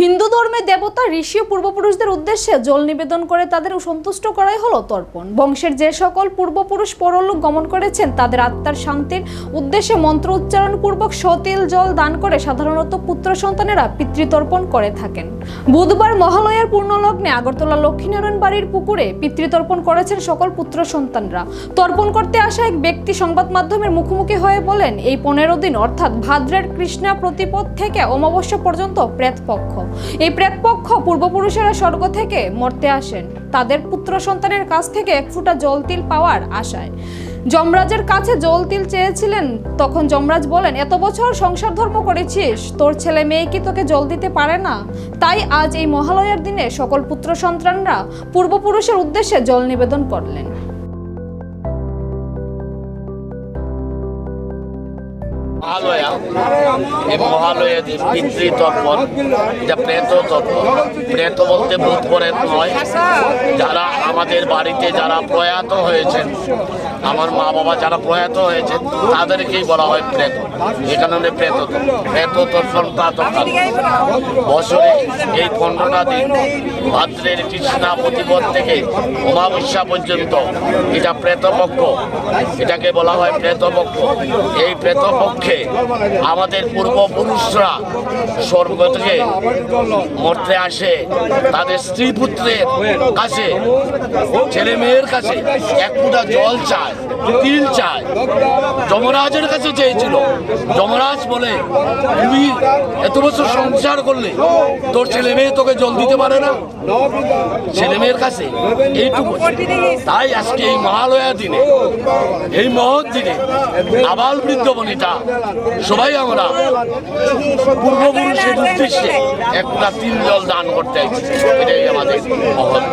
হিন্দু ধর্মে দেবতা, ঋষি ও পূর্বপুরুষদের উদ্দেশ্যে জল নিবেদন করে তাদের সন্তুষ্ট করাই হলো তর্পণ। বংশের যে সকল পূর্বপুরুষ পরলোক গমন করেছেন, তাদের আত্মার শান্তির উদ্দেশ্যে মন্ত্র উচ্চারণ পূর্বক সতিল জল দান করে সাধারণত পুত্র সন্তানেরা পিতৃতর্পণ করে থাকেন। বুধবার মহালয়ার পূর্ণলগ্নে আগরতলা লক্ষ্মীনারায়ণ বাড়ির পুকুরে পিতৃতর্পণ করেছেন সকল পুত্র সন্তানরা। তর্পণ করতে আসা এক ব্যক্তি সংবাদ মাধ্যমের মুখোমুখি হয়ে বলেন, এই পনেরো দিন অর্থাৎ ভাদ্রের কৃষ্ণা প্রতিপদ থেকে অমাবস্যা পর্যন্ত প্রেতপক্ষ। এই প্রেতপক্ষ পূর্বপুরুষেরা স্বর্গ থেকে মরতে আসেন। তাদের পুত্র সন্তানের কাছ থেকে এক ফুটা জল তিল পাওয়ার আশায়। যমরাজের কাছে জল তিল চেয়েছিলেন, তখন যমরাজ বলেন, এত বছর সংসার ধর্ম করেছিস, তোর ছেলে মেয়ে কি তোকে জল দিতে পারে না? তাই আজ এই মহালয়ার দিনে সকল পুত্র সন্তানরা পূর্বপুরুষের উদ্দেশ্যে জল নিবেদন করলেন। মহালয়া এই মহালয়া দিন পিতৃতর্পণ এটা প্রেত তর্পণ প্রেত বলতে ভূত প্রেত নয়। যারা আমাদের বাড়িতে যারা প্রয়াত হয়েছেন, আমার মা বাবা যারা প্রয়াত হয়েছেন, তাদেরকেই বলা হয় প্রেত। এখানে প্রেত প্রেত তর্পণ প্রাতকাল। বছরে এই পনেরোটা দিন ভাদ্রের কৃষ্ণা প্রতিপদ থেকে অমাবস্যা পর্যন্ত। এটা প্রেতপক্ষ। এটাকে বলা হয় প্রেতপক্ষ। এই প্রেতপক্ষে আমাদের পূর্বপুরুষরা স্বর্গ থেকে মরতে আসে। তাদের স্ত্রী পুত্রের কাছে, ছেলে মেয়ের কাছে এক ফুটা জল চায়, তিল চায়। যমরাজের কাছে চেয়েছিল। যমরাজ বলে, তুমি এত বছর সংসার করলে, তোর ছেলে মেয়ে তোকে জল দিতে পারে না? ছেলে মেয়ের কাছে এইটুকু তাই আজকে এই মহালয়া দিনে, এই মহৎ দিনে আবাল বৃদ্ধ বনিতা, সবাই আমরা পূর্বপুরুষের উদ্দেশ্যে একটা তিন জল দান করতে চাইছি এটাই আমাদের মহৎ।